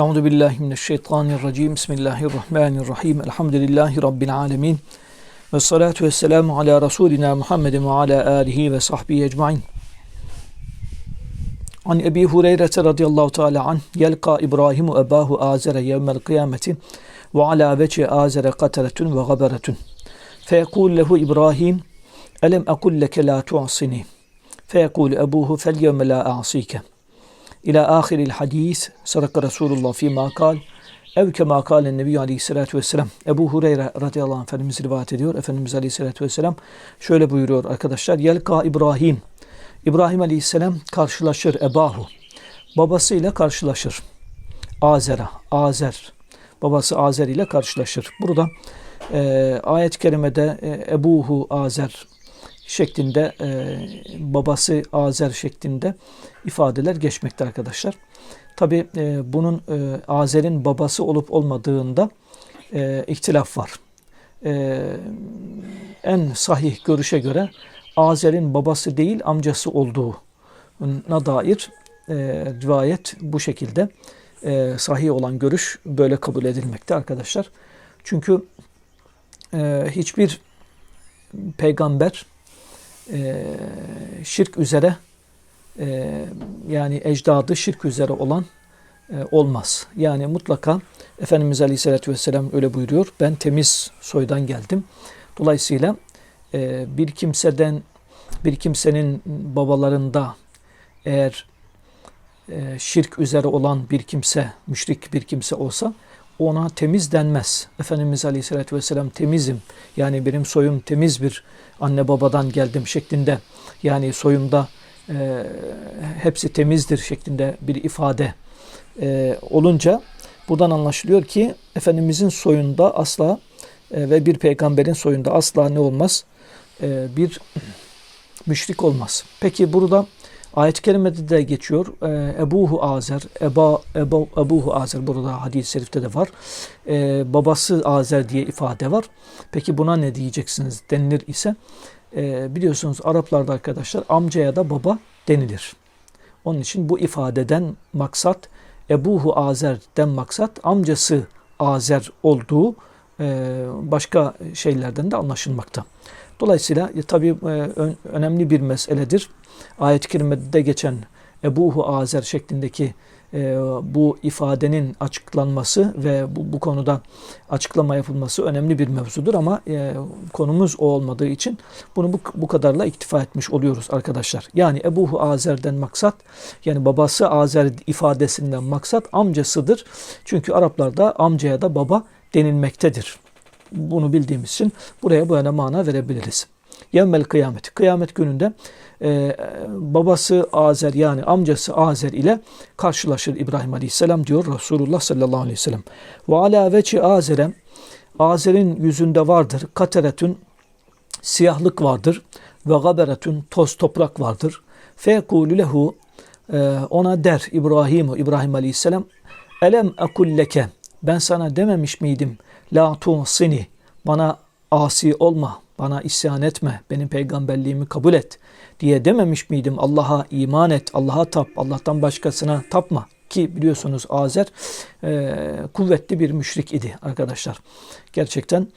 أعوذ بالله من الشيطان الرجيم. بسم الله الرحمن الرحيم. الحمد لله رب العالمين. والصلاة والسلام على رسولنا محمد وعلى آله وصحبه أجمعين. عن أبي هريرة رضي الله تعالى عنه يلقى إبراهيم أباه آزر يوم القيامة وعلى وجه آزر قترة وغبرة. فيقول له إبراهيم ألم أقول لك لا تعصني؟ فيقول أبوه فاليوم لا أعصيك. İlâ ahiril hadis sadaka Resulullah fîmâ kal ev kemâ kâlen nebiyyü aleyhissalâtu vesselam Ebu Hureyre radıyallahu anh Efendimiz rivayet ediyor. Efendimiz aleyhissalâtu vesselam şöyle buyuruyor arkadaşlar. Yelka İbrahim İbrahim aleyhisselam karşılaşır ebahu babasıyla karşılaşır. Azer'a, Azer babası Azer ile karşılaşır. Burada e, ayet-i kerimede e, Ebuhu Azer şeklinde e, babası Azer şeklinde ifadeler geçmekte arkadaşlar. Tabi e, bunun e, Azer'in babası olup olmadığında e, ihtilaf var. E, en sahih görüşe göre Azer'in babası değil amcası olduğuna dair e, rivayet bu şekilde e, sahih olan görüş böyle kabul edilmekte arkadaşlar. Çünkü e, hiçbir peygamber e, şirk üzere e, yani ecdadı şirk üzere olan e, olmaz. Yani mutlaka Efendimiz Aleyhisselatü Vesselam öyle buyuruyor. Ben temiz soydan geldim. Dolayısıyla e, bir kimseden bir kimsenin babalarında eğer e, şirk üzere olan bir kimse, müşrik bir kimse olsa ona temiz denmez. Efendimiz Aleyhisselatü Vesselam temizim. Yani benim soyum temiz bir anne babadan geldim şeklinde. Yani soyumda e, hepsi temizdir şeklinde bir ifade e, olunca buradan anlaşılıyor ki Efendimizin soyunda asla e, ve bir peygamberin soyunda asla ne olmaz? E, bir müşrik olmaz. Peki burada Ayet-i kerimede de geçiyor. E, Ebuhu Azer, Eba, Eba, Ebuhu Azer burada hadis-i şerifte de var. E, babası Azer diye ifade var. Peki buna ne diyeceksiniz denilir ise e, biliyorsunuz Araplarda arkadaşlar amcaya da baba denilir. Onun için bu ifadeden maksat Ebuhu Azer'den maksat amcası Azer olduğu başka şeylerden de anlaşılmakta. Dolayısıyla e, tabi e, önemli bir meseledir. Ayet-i kerimede geçen Ebuhu Azer şeklindeki e, bu ifadenin açıklanması ve bu, bu konuda açıklama yapılması önemli bir mevzudur ama e, konumuz o olmadığı için bunu bu, bu kadarla iktifa etmiş oluyoruz arkadaşlar. Yani Ebuhu Azer'den maksat yani babası Azer ifadesinden maksat amcasıdır. Çünkü Araplarda amcaya da baba denilmektedir bunu bildiğimiz için buraya böyle mana verebiliriz. Yevmel kıyamet. Kıyamet gününde e, babası Azer yani amcası Azer ile karşılaşır İbrahim Aleyhisselam diyor Resulullah sallallahu aleyhi ve sellem. Ve ala veçi Azer'e Azer'in yüzünde vardır. Kateretün siyahlık vardır. Ve gaberetün toz toprak vardır. Fekulü lehu e, ona der İbrahim İbrahim Aleyhisselam Elem ekulleke ben sana dememiş miydim La tu'sini bana asi olma, bana isyan etme, benim peygamberliğimi kabul et diye dememiş miydim? Allah'a iman et, Allah'a tap, Allah'tan başkasına tapma. Ki biliyorsunuz Azer e, kuvvetli bir müşrik idi arkadaşlar. Gerçekten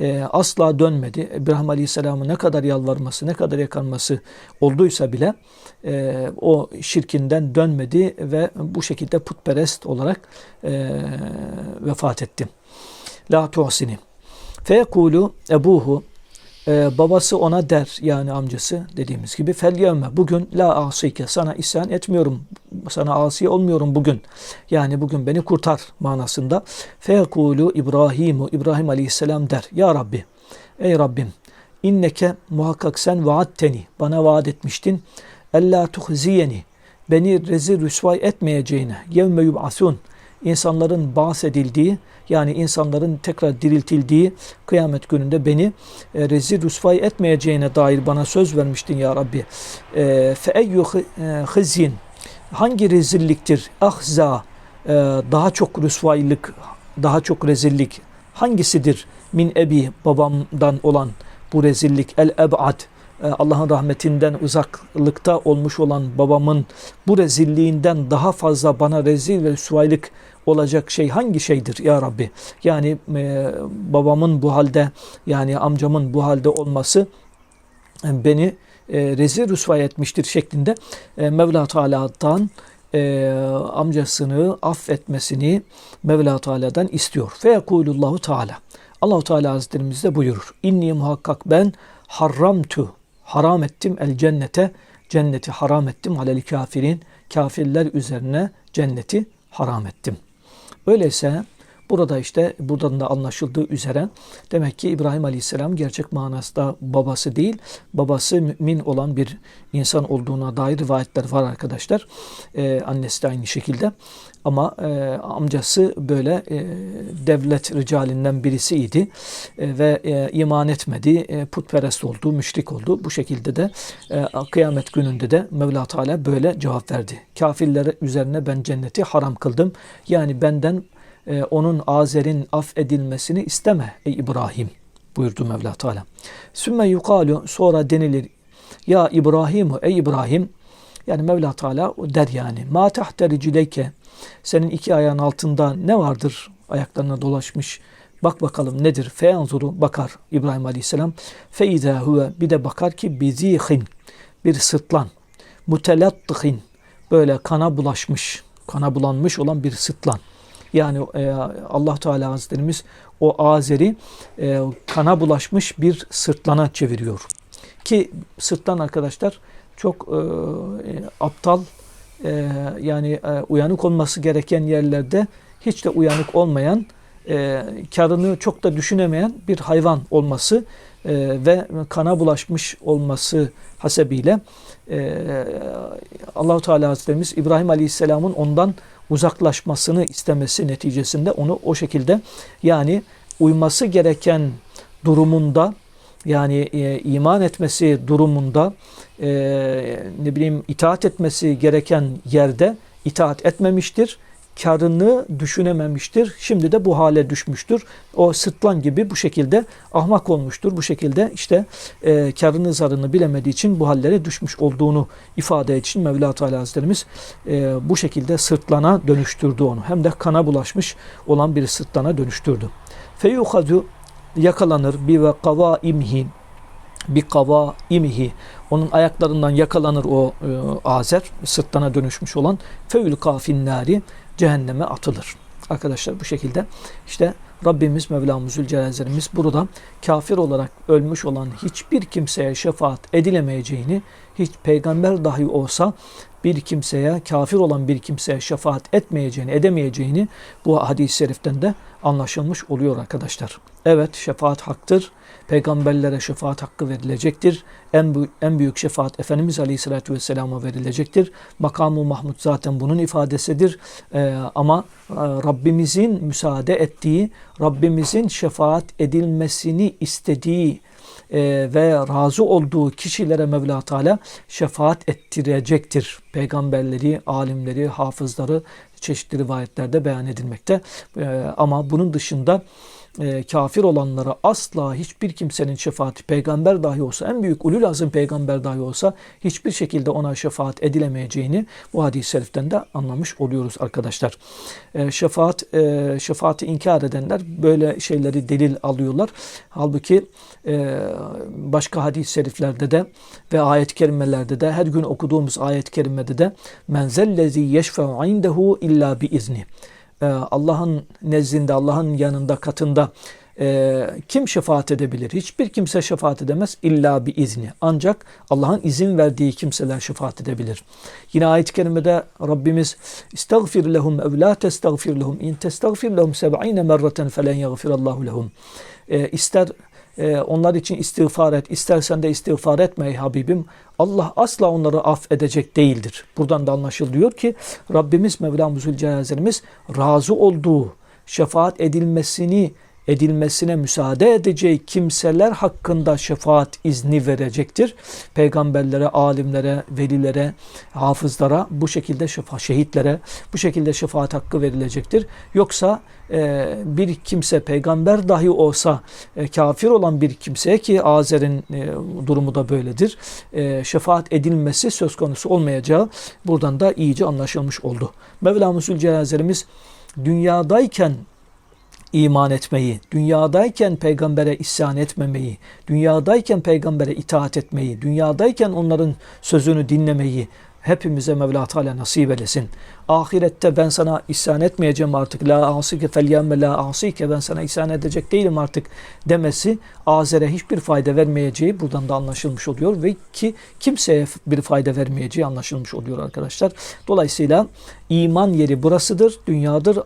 e, asla dönmedi. İbrahim Aleyhisselam'ı ne kadar yalvarması, ne kadar yakanması olduysa bile e, o şirkinden dönmedi ve bu şekilde putperest olarak e, vefat etti. La tuhsini. Fekulu ebuhu ee, babası ona der yani amcası dediğimiz gibi fel yevme bugün la asike sana isyan etmiyorum sana asi olmuyorum bugün. Yani bugün beni kurtar manasında. Fekulu İbrahimu İbrahim aleyhisselam der ya Rabbi ey Rabbim inneke muhakkak sen vaatteni bana vaat etmiştin. Ella tuhziyeni beni rezil rüsvay etmeyeceğine yevme yub'asun insanların bahsedildiği yani insanların tekrar diriltildiği kıyamet gününde beni e, rezil rüsvay etmeyeceğine dair bana söz vermiştin ya Rabbi. E, fe eyyü e, hizyin hangi rezilliktir? Ahza e, daha çok rüsvaylık, daha çok rezillik hangisidir? Min ebi babamdan olan bu rezillik el ebad e, Allah'ın rahmetinden uzaklıkta olmuş olan babamın bu rezilliğinden daha fazla bana rezil ve rüsvaylık olacak şey hangi şeydir ya Rabbi? Yani e, babamın bu halde yani amcamın bu halde olması e, beni e, rezil rüsvay etmiştir şeklinde e, Mevla Teala'dan e, amcasını affetmesini Mevla Teala'dan istiyor. Feyekulullahu Teala. Allahu Teala Hazretlerimiz de buyurur. İnni muhakkak ben haramtu haram ettim el cennete cenneti haram ettim alel kafirin kafirler üzerine cenneti haram ettim. Öyleyse Burada işte buradan da anlaşıldığı üzere demek ki İbrahim Aleyhisselam gerçek manasında babası değil, babası mümin olan bir insan olduğuna dair rivayetler var arkadaşlar. Ee, annesi de aynı şekilde. Ama e, amcası böyle e, devlet ricalinden birisiydi e, ve e, iman etmedi, e, putperest oldu, müşrik oldu. Bu şekilde de e, kıyamet gününde de Mevla Teala böyle cevap verdi. Kafirlere üzerine ben cenneti haram kıldım. Yani benden e, onun Azer'in affedilmesini isteme ey İbrahim buyurdu Mevla Teala. Sümme yukalu sonra denilir ya İbrahim ey İbrahim. Yani Mevla Teala der yani ma tahte ricileyke. Senin iki ayağın altında ne vardır? Ayaklarına dolaşmış bak bakalım nedir? Feyanzuru bakar İbrahim Aleyhisselam. Feiza huve. Bir de bakar ki bizihin. Bir sırtlan. Mutelattihin böyle kana bulaşmış kana bulanmış olan bir sırtlan yani e, Allah Teala Hazretlerimiz o Azeri e, kana bulaşmış bir sırtlana çeviriyor. Ki sırtlan arkadaşlar çok e, e, aptal e, yani e, uyanık olması gereken yerlerde hiç de uyanık olmayan e, karını çok da düşünemeyen bir hayvan olması e, ve kana bulaşmış olması hasebiyle e, Allahu Teala Hazretlerimiz İbrahim Aleyhisselam'ın ondan uzaklaşmasını istemesi neticesinde onu o şekilde yani uyması gereken durumunda yani e, iman etmesi durumunda e, ne bileyim itaat etmesi gereken yerde itaat etmemiştir karını düşünememiştir. Şimdi de bu hale düşmüştür. O sırtlan gibi bu şekilde ahmak olmuştur. Bu şekilde işte e, karını zarını bilemediği için bu hallere düşmüş olduğunu ifade için Mevla Teala Hazretlerimiz e, bu şekilde sırtlana dönüştürdü onu. Hem de kana bulaşmış olan bir sırtlana dönüştürdü. Feyuhadu yakalanır bir ve kava imhi bir kava imihi onun ayaklarından yakalanır o e, azer sırtlana dönüşmüş olan feül kafin nari cehenneme atılır. Arkadaşlar bu şekilde işte Rabbimiz Mevlamız Zülcelal'imiz burada kafir olarak ölmüş olan hiçbir kimseye şefaat edilemeyeceğini, hiç peygamber dahi olsa bir kimseye, kafir olan bir kimseye şefaat etmeyeceğini, edemeyeceğini bu hadis-i şeriften de anlaşılmış oluyor arkadaşlar. Evet şefaat haktır. Peygamberlere şefaat hakkı verilecektir. En, büyük, en büyük şefaat Efendimiz Aleyhisselatü Vesselam'a verilecektir. Makamı Mahmud zaten bunun ifadesidir. Ee, ama e, Rabbimizin müsaade ettiği, Rabbimizin şefaat edilmesini istediği e, ve razı olduğu kişilere Mevla Teala şefaat ettirecektir. Peygamberleri, alimleri, hafızları çeşitli rivayetlerde beyan edilmekte. E, ama bunun dışında e, kafir olanlara asla hiçbir kimsenin şefaati peygamber dahi olsa en büyük ulul azim peygamber dahi olsa hiçbir şekilde ona şefaat edilemeyeceğini bu hadis-i şeriften de anlamış oluyoruz arkadaşlar. E, şefaat e, şefaati inkar edenler böyle şeyleri delil alıyorlar. Halbuki e, başka hadis-i şeriflerde de ve ayet-i kerimelerde de her gün okuduğumuz ayet-i kerimede de menzellezi yeşfe'u indehu illa bi izni. Ee, Allah'ın nezdinde, Allah'ın yanında, katında e, kim şefaat edebilir? Hiçbir kimse şefaat edemez illa bir izni. Ancak Allah'ın izin verdiği kimseler şefaat edebilir. Yine ayet-i kerimede Rabbimiz İstagfir lehum ev la testagfir lehum in testagfir lehum seb'ine merraten felen yagfirallahu lehum. E, ister e, onlar için istiğfar et. İstersen de istiğfar etme ey Habibim. Allah asla onları affedecek değildir. Buradan da anlaşılıyor ki Rabbimiz Mevlamız Zülcelal'imiz razı olduğu şefaat edilmesini edilmesine müsaade edeceği kimseler hakkında şefaat izni verecektir. Peygamberlere, alimlere, velilere, hafızlara bu şekilde şefa, şehitlere bu şekilde şefaat hakkı verilecektir. Yoksa e, bir kimse peygamber dahi olsa e, kafir olan bir kimseye ki Azer'in e, durumu da böyledir. E, şefaat edilmesi söz konusu olmayacağı buradan da iyice anlaşılmış oldu. Mevlamız Zülcelal'imiz dünyadayken iman etmeyi, dünyadayken peygambere isyan etmemeyi, dünyadayken peygambere itaat etmeyi, dünyadayken onların sözünü dinlemeyi hepimize Mevla Teala nasip eylesin. Ahirette ben sana isyan etmeyeceğim artık. La asike fel yemme la asike ben sana isyan edecek değilim artık demesi Azer'e hiçbir fayda vermeyeceği buradan da anlaşılmış oluyor ve ki kimseye bir fayda vermeyeceği anlaşılmış oluyor arkadaşlar. Dolayısıyla iman yeri burasıdır, dünyadır.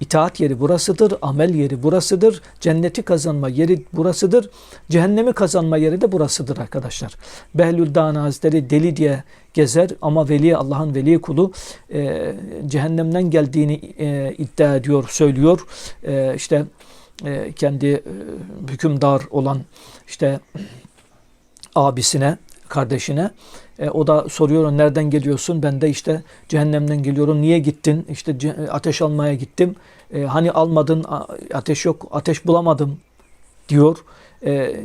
İtaat yeri burasıdır, amel yeri burasıdır, cenneti kazanma yeri burasıdır, cehennemi kazanma yeri de burasıdır arkadaşlar. Behlül Dağ Hazretleri deli diye gezer ama veli Allah'ın veli kulu e, cehennemden geldiğini e, iddia ediyor, söylüyor. E, işte e, kendi e, hükümdar olan işte abisine, kardeşine e, o da soruyor nereden geliyorsun? Ben de işte cehennemden geliyorum. Niye gittin? İşte ateş almaya gittim. E, hani almadın ateş yok ateş bulamadım diyor. E,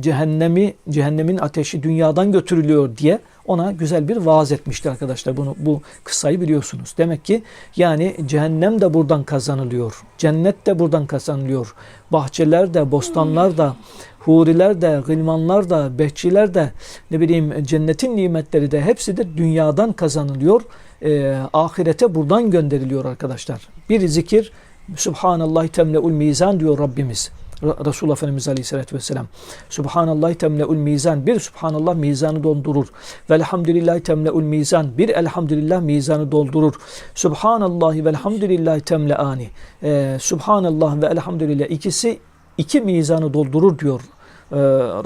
cehennemi cehennemin ateşi dünyadan götürülüyor diye ona güzel bir vaaz etmişti arkadaşlar. Bunu bu kıssayı biliyorsunuz. Demek ki yani cehennem de buradan kazanılıyor. Cennet de buradan kazanılıyor. Bahçeler de, bostanlar da, huriler de, gılmanlar da, behçiler de, ne bileyim cennetin nimetleri de hepsi de dünyadan kazanılıyor. E, ahirete buradan gönderiliyor arkadaşlar. Bir zikir, Subhanallah temle'ul mizan diyor Rabbimiz. Resulullah Efendimiz Aleyhisselatü Vesselam. Subhanallah temle'ul mizan. Bir Subhanallah mizanı doldurur. Velhamdülillah temle'ul mizan. Bir Elhamdülillah mizanı doldurur. Subhanallah ve elhamdülillah temle'ani. Ee, Subhanallah ve elhamdülillah ikisi iki mizanı doldurur diyor e,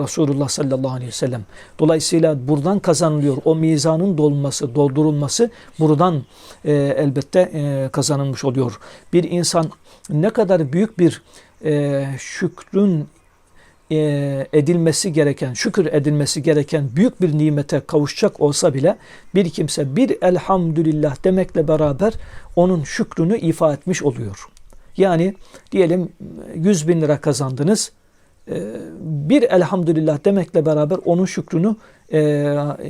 Resulullah sallallahu aleyhi ve sellem. Dolayısıyla buradan kazanılıyor. O mizanın dolması, doldurulması buradan e, elbette e, kazanılmış oluyor. Bir insan ne kadar büyük bir e, şükrün e, edilmesi gereken, şükür edilmesi gereken büyük bir nimete kavuşacak olsa bile bir kimse bir elhamdülillah demekle beraber onun şükrünü ifa etmiş oluyor. Yani diyelim 100 bin lira kazandınız. E, bir elhamdülillah demekle beraber onun şükrünü e,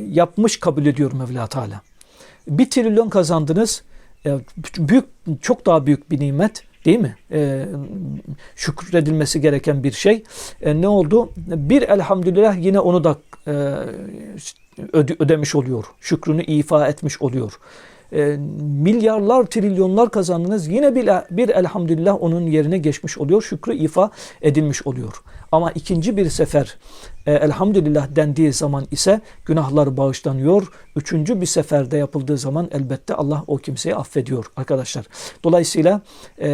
yapmış kabul ediyor Mevla Teala. Bir trilyon kazandınız. Büyük, çok daha büyük bir nimet. Değil mi? Ee, şükredilmesi gereken bir şey. E, ne oldu? Bir elhamdülillah yine onu da e, öde, ödemiş oluyor. Şükrünü ifa etmiş oluyor. E, milyarlar, trilyonlar kazandınız. Yine bir, bir elhamdülillah onun yerine geçmiş oluyor. Şükrü ifa edilmiş oluyor. Ama ikinci bir sefer e, elhamdülillah dendiği zaman ise günahlar bağışlanıyor. Üçüncü bir seferde yapıldığı zaman elbette Allah o kimseyi affediyor arkadaşlar. Dolayısıyla e,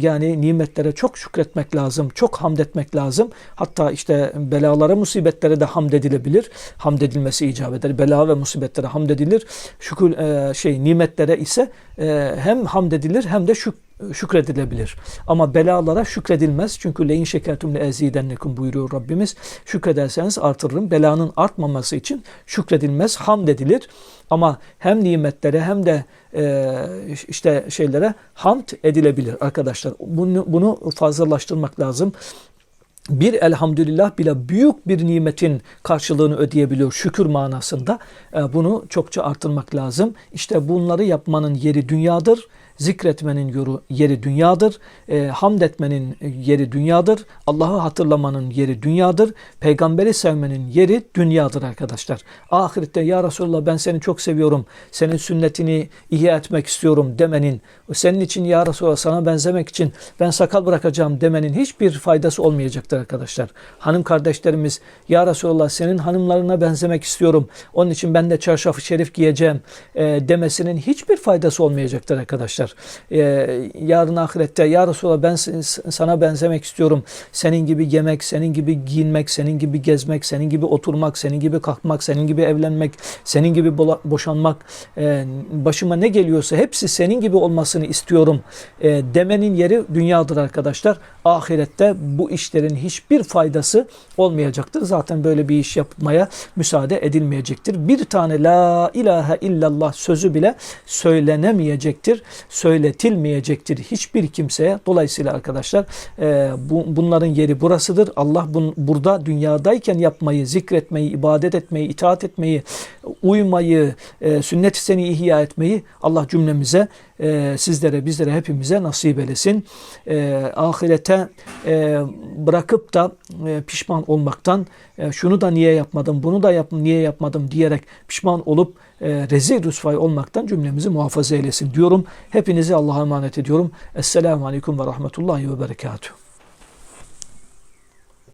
yani nimetlere çok şükretmek lazım, çok hamd etmek lazım. Hatta işte belalara, musibetlere de hamd edilebilir. Hamd edilmesi icap eder. Bela ve musibetlere hamd edilir. Şükür e, şey nimetlere ise e, hem hamd edilir hem de şük şükredilebilir. Ama belalara şükredilmez. Çünkü leyin şekertum le ezidennekum buyuruyor Rabbimiz. Şükrederseniz artırırım. Belanın artmaması için şükredilmez, hamd edilir. Ama hem nimetlere hem de e, işte şeylere hamd edilebilir arkadaşlar. Bunu, bunu fazlalaştırmak lazım bir elhamdülillah bile büyük bir nimetin karşılığını ödeyebiliyor şükür manasında. E, bunu çokça artırmak lazım. İşte bunları yapmanın yeri dünyadır Zikretmenin yeri dünyadır. E, hamd etmenin yeri dünyadır. Allah'ı hatırlamanın yeri dünyadır. Peygamberi sevmenin yeri dünyadır arkadaşlar. Ahirette ya Resulallah ben seni çok seviyorum. Senin sünnetini ihya etmek istiyorum demenin, senin için ya Resulallah sana benzemek için ben sakal bırakacağım demenin hiçbir faydası olmayacaktır arkadaşlar. Hanım kardeşlerimiz ya Resulallah senin hanımlarına benzemek istiyorum. Onun için ben de çarşafı şerif giyeceğim e, demesinin hiçbir faydası olmayacaktır arkadaşlar. Ee, yarın ahirette ya Resulallah ben sana benzemek istiyorum. Senin gibi yemek, senin gibi giyinmek, senin gibi gezmek, senin gibi oturmak, senin gibi kalkmak, senin gibi evlenmek, senin gibi boşanmak, e, başıma ne geliyorsa hepsi senin gibi olmasını istiyorum e, demenin yeri dünyadır arkadaşlar. ahirette bu işlerin hiçbir faydası olmayacaktır. Zaten böyle bir iş yapmaya müsaade edilmeyecektir. Bir tane la ilahe illallah sözü bile söylenemeyecektir, söyletilmeyecektir hiçbir kimseye. Dolayısıyla arkadaşlar e, bu, bunların yeri burasıdır. Allah bun, burada dünyadayken yapmayı, zikretmeyi, ibadet etmeyi, itaat etmeyi, uymayı, e, sünnet-i seni ihya etmeyi Allah cümlemize, e, sizlere, bizlere, hepimize nasip eylesin. E, ahirete e, bırakıp da e, pişman olmaktan, e, şunu da niye yapmadım, bunu da yap, niye yapmadım diyerek pişman olup e, rezil rüsvay olmaktan cümlemizi muhafaza eylesin diyorum. Hepinizi Allah'a emanet ediyorum. Esselamu Aleyküm ve Rahmetullahi ve Berekatuhu.